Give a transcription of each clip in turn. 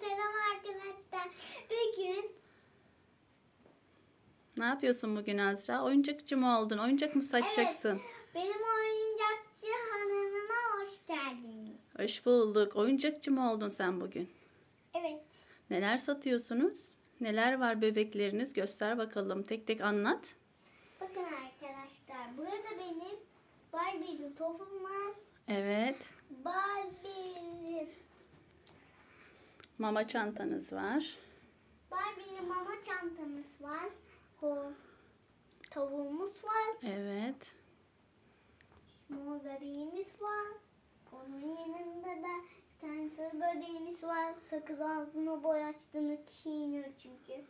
selam arkadaşlar. Bugün Ne yapıyorsun bugün Azra? Oyuncakçı mı oldun? Oyuncak mı satacaksın? benim oyuncakçı hanımıma hoş geldiniz. Hoş bulduk. Oyuncakçı mı oldun sen bugün? Evet. Neler satıyorsunuz? Neler var bebekleriniz? Göster bakalım. Tek tek anlat. Bakın arkadaşlar burada benim Barbie'li topum var. Evet. Barbie, Mama çantanız var. Barbie'li mama çantamız var. Ho, tavuğumuz var. Evet. Mor bebeğimiz var. Onun yanında da bir tane sarı bebeğimiz var. Sakız ağzına boy açtığını çiğniyor çünkü.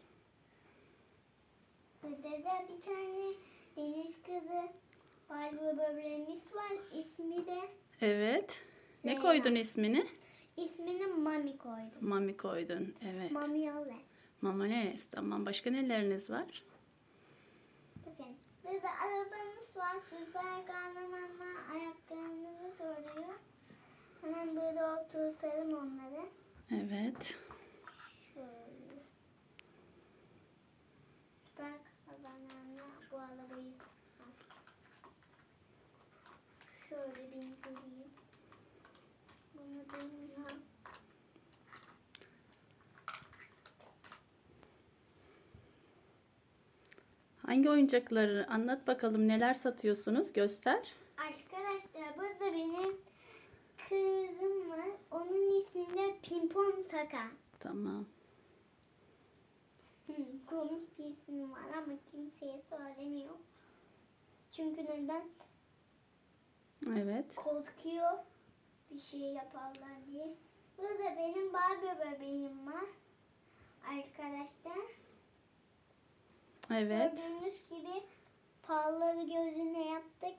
Burada da bir tane deniz kızı Barbie böbreğimiz var. İsmi de Evet. Ne Zehra. koydun ismini? İsmini Mami koydum. Mami koydun. Evet. Mami Yolles. Mama Nes. Tamam. Başka neleriniz var? Bakın burada arabamız var. Süper kahramanlar ayaklarınızı soruyor. Hemen böyle oturtalım onları. Evet. Şöyle. Süper kahramanlar bu arabayı şöyle bindireyim. Bunu bilmiyor. Hangi oyuncakları anlat bakalım. Neler satıyorsunuz? Göster. Arkadaşlar burada benim kızım var. Onun ismi de Pimpon Saka. Tamam. Hı, komik bir ismi var ama kimseye söylemiyor. Çünkü neden? Evet. Korkuyor bir şey yaparlar diye. Burada benim Barbie bebeğim var. Arkadaşlar. Evet. Gördüğünüz gibi palları gözüne yaptık.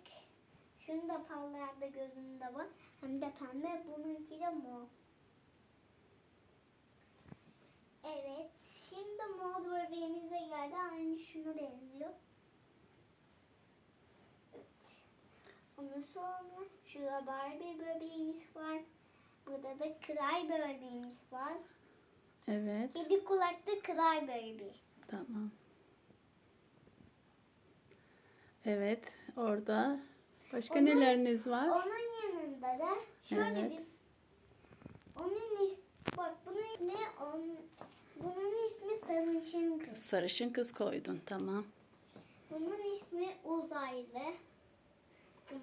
Şunu da pallarda gözünde var. Hem de pembe. Bununki de mor. Evet. Şimdi mor bebeğimiz de geldi. Aynı şuna benziyor. Evet. Ondan sonra şurada Barbie bebeğimiz var. Burada da Cry bebeğimiz var. Evet. Kedi kulaklı Cry bebeği. Tamam. Evet. Orada başka Onun- neleriniz var? Onun yanında da şöyle Evet. bir onun is bak bunun ne on bunun ismi sarışın kız. Sarışın kız koydun. Tamam. Bunun ismi uzaylı.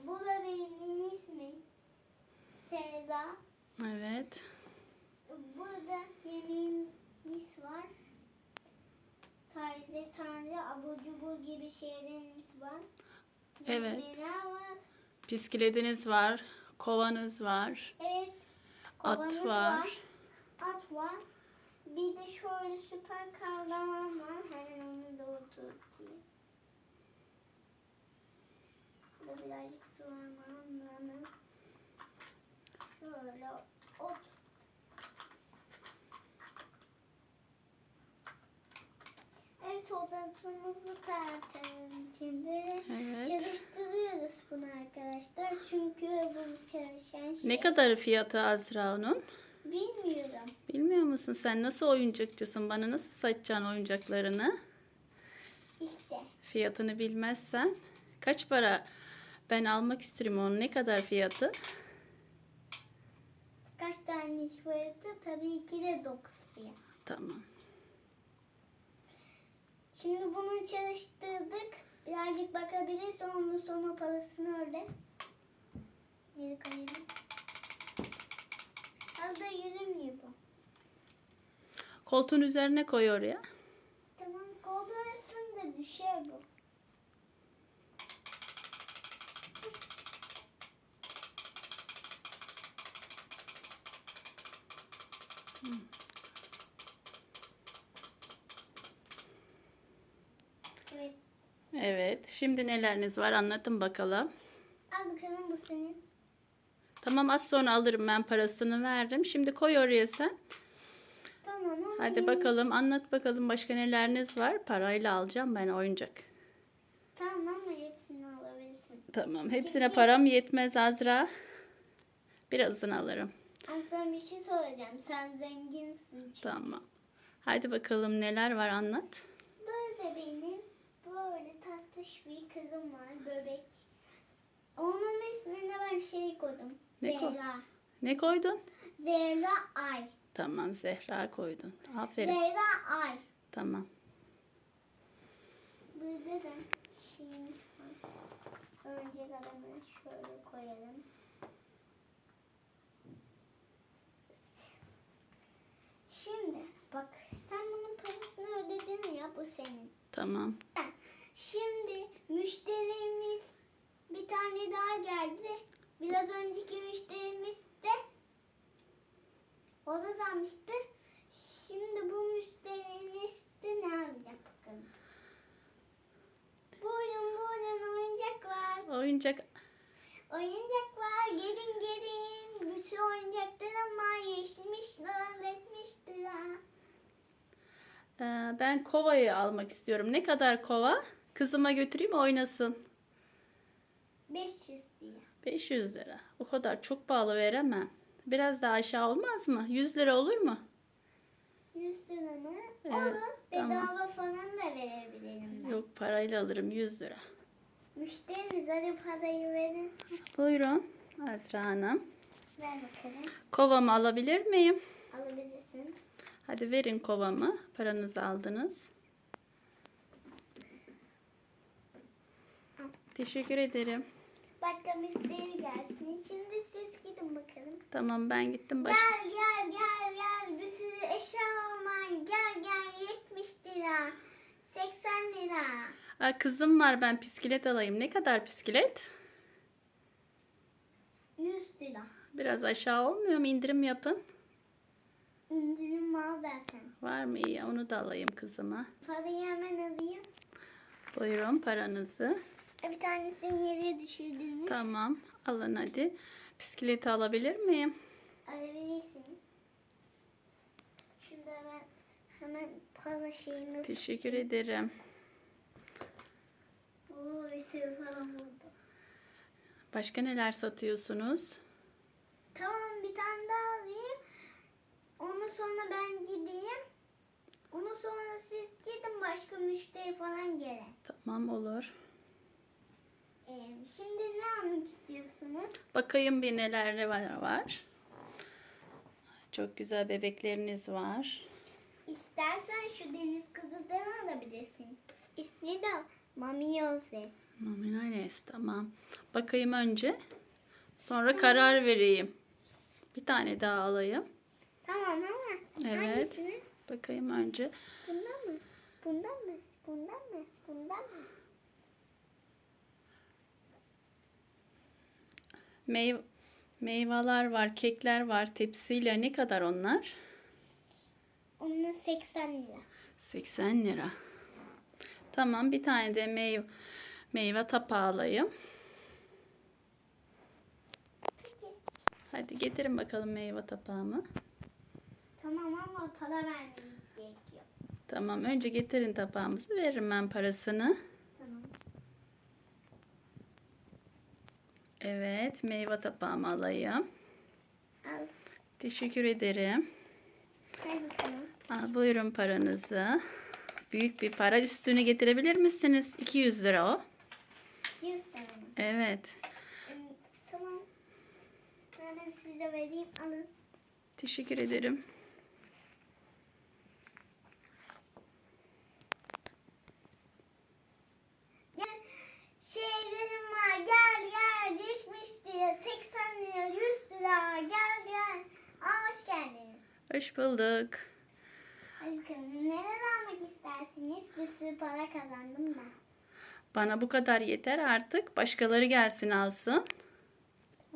Bu bebeğimin ismi Selda. Evet. Burada yemeğimiz var. Taze taze abur cubur gibi şeylerimiz var. Evet. Var? Bisikletiniz var. Kovanız var. Evet. At kovanız var. At var. Bir de şöyle süper kahraman var. Hemen onu da oturtayım. Burada birazcık su var mı? Anladım. Şöyle Odasımızı tartalım şimdi. Evet. Çalıştırıyoruz bunu arkadaşlar. Çünkü bu çalışan şey. Ne kadar fiyatı Azra onun? Bilmiyorum. Bilmiyor musun? Sen nasıl oyuncakçısın? Bana nasıl satacaksın oyuncaklarını? İşte. Fiyatını bilmezsen. Kaç para? Ben almak istiyorum onu. Ne kadar fiyatı? Kaç tane fiyatı? Tabii ki de 9 diye. Tamam. Şimdi bunu çalıştırdık. Birazcık bakabiliriz. Ondan sonra parasını öyle. Geri koyalım. Az da yürümüyor bu. Koltuğun üzerine koy oraya. Tamam. Koltuğun üstünde düşer bu. Evet. Evet. Şimdi neleriniz var? Anlatın bakalım. Al bakalım bu senin. Tamam az sonra alırım ben parasını veririm. Şimdi koy oraya sen. Tamam ama Hadi bakalım anlat bakalım başka neleriniz var? Parayla alacağım ben oyuncak. Tamam ama hepsini alabilirsin. Tamam. Hepsine Çünkü- param yetmez Azra. Birazını alırım. Ben sana bir şey söyleyeceğim. Sen zenginsin çünkü. Tamam. Hadi bakalım neler var anlat. Böyle benim tatlış bir kızım var. Bebek. Onun ismine ben şey koydum. Ne Zehra. Ne koydun? Zehra Ay. Tamam Zehra koydun. Aferin. Zehra Ay. Tamam. Burada da şeyimiz var. Önce adamı şöyle koyalım. Şimdi bak sen bunun parasını ödedin ya bu senin. Tamam. Şimdi müşterimiz bir tane daha geldi. Biraz önceki müşterimiz de o da sanmıştı. Şimdi bu müşterimiz de ne alacak bakalım. Buyurun buyurun oyuncak var. Oyuncak Oyuncak var. Gelin gelin. Bütün oyuncaklar ama yeşmiş lira, etmiş lira. Ee, ben kovayı almak istiyorum. Ne kadar kova? Kızıma götüreyim oynasın. 500 lira. 500 lira. O kadar çok pahalı veremem. Biraz daha aşağı olmaz mı? 100 lira olur mu? 100 lira mı? Evet, Olur. tamam. Bedava falan da verebilirim ben. Yok parayla alırım 100 lira. Müşteriniz hadi parayı verin. Buyurun Azra Hanım. Ver bakalım. Kovamı alabilir miyim? Alabilirsin. Hadi verin kovamı. Paranızı aldınız. Teşekkür ederim. Başka müşteri gelsin. Şimdi siz gidin bakalım. Tamam ben gittim baş. Gel gel gel gel. Bir sürü eşya var. Gel gel 70 lira. 80 lira. Aa, kızım var ben bisiklet alayım. Ne kadar bisiklet? 100 lira. Biraz aşağı olmuyor mu? İndirim yapın. İndirim var zaten. Var mı iyi? Onu da alayım kızıma. Parayı hemen alayım. Buyurun paranızı. Bir tanesini yere düşürdünüz. Tamam alın hadi. Bisikleti alabilir miyim? Alabilirsin. Şurada ben hemen para şeyimi... Teşekkür ederim. Oo, bir sürü para buldu. Başka neler satıyorsunuz? Tamam bir tane daha alayım. Onu sonra ben gideyim. Onu sonra siz gidin başka müşteri falan gele. Tamam olur. Şimdi ne almak istiyorsunuz? Bakayım bir neler var var. Çok güzel bebekleriniz var. İstersen şu deniz kızıdan alabilirsin. İsmi de Mami Yoses. Maminales tamam. Bakayım önce. Sonra karar vereyim. Bir tane daha alayım. Tamam ama Evet. hangisini? Bakayım önce. Bundan mı? Bundan mı? Bundan mı? Bundan mı? Meyve meyveler var, kekler var. Tepsiyle ne kadar onlar? Onun 80 lira. 80 lira. Tamam bir tane de meyve meyve tapağı alayım. Peki. Hadi getirin bakalım meyve tapağımı. Tamam ama para vermemiz gerekiyor. Tamam önce getirin tapağımızı veririm ben parasını. Tamam. Evet meyve tapağımı alayım. Al. Teşekkür ederim. Al buyurun paranızı. Büyük bir para üstünü getirebilir misiniz? 200 lira o. 200 tane. Evet. Em, Tamam. Ben size vereyim. Alın. Teşekkür ederim. Gel. Şeylerim var. Gel gel. 70 lira. 80 lira. 100 lira. Gel gel. Aa, hoş geldiniz. Hoş bulduk. Bakalım. Neler almak istersiniz? Bir sürü para kazandım da. Bana bu kadar yeter artık. Başkaları gelsin alsın.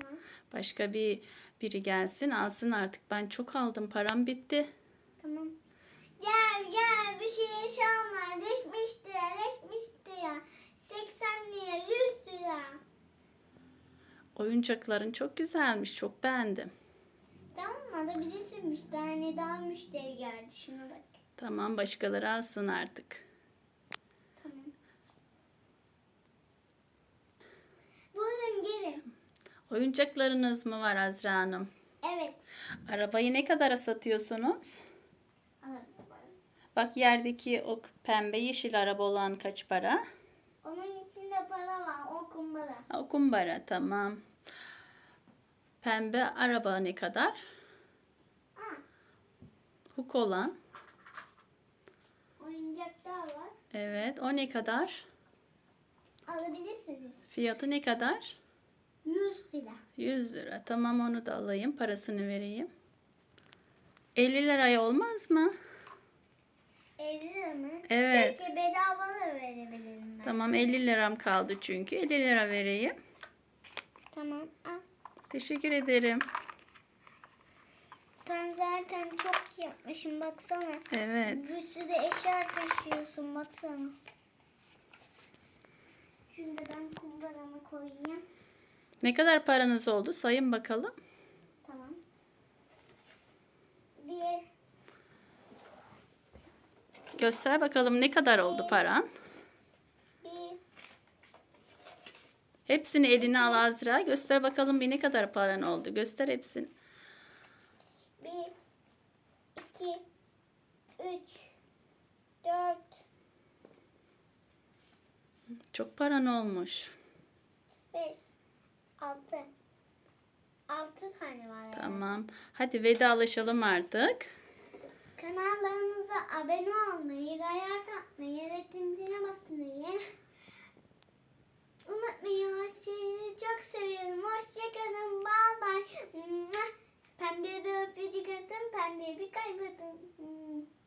Tamam. Başka bir biri gelsin alsın artık. Ben çok aldım. Param bitti. Tamam. Gel gel bir şey yaşama. 70 lira. 70 lira. 80 lira. 100 lira. Oyuncakların çok güzelmiş. Çok beğendim. Tamam alabilirsin. Bir tane daha müşteri geldi. Şuna bak. Tamam başkaları alsın artık. Tamam. Buyurun gelin. Oyuncaklarınız mı var Azra Hanım? Evet. Arabayı ne kadara satıyorsunuz? Bak yerdeki o pembe yeşil araba olan kaç para? Onun içinde para var. O kumbara. O kumbara tamam. Pembe araba ne kadar? Huk olan. oyuncaklar var. Evet o ne kadar? Alabilirsiniz. Fiyatı ne kadar? 100 lira. 100 lira. Tamam onu da alayım. Parasını vereyim. 50 liraya olmaz mı? 50 lira mı? Evet. Belki bedava da verebilirim ben. Tamam 50 liram kaldı çünkü. 50 lira vereyim. Tamam. Al. Teşekkür ederim. Sen zaten çok yapmışsın baksana. Evet. Bir sürü eşya taşıyorsun baksana. Da ben kumbarama koyayım. Ne kadar paranız oldu? Sayın bakalım. Tamam. Bir, Göster bakalım ne kadar oldu paran? bir, Hepsini eline al Azra. Göster bakalım bir ne kadar paran oldu. Göster hepsini. bir, iki, üç, dört, Çok paran olmuş. beş, altı. Altı tane var. yani. Tamam. Hadi vedalaşalım artık. Kanallarımıza abone olmayı, like atmayı ve tintine basmayı unutmayın. Sizi çok seviyorum. Hoşçakalın. Bye bye. Pembe bir öpücük atın. Pembe bir atın.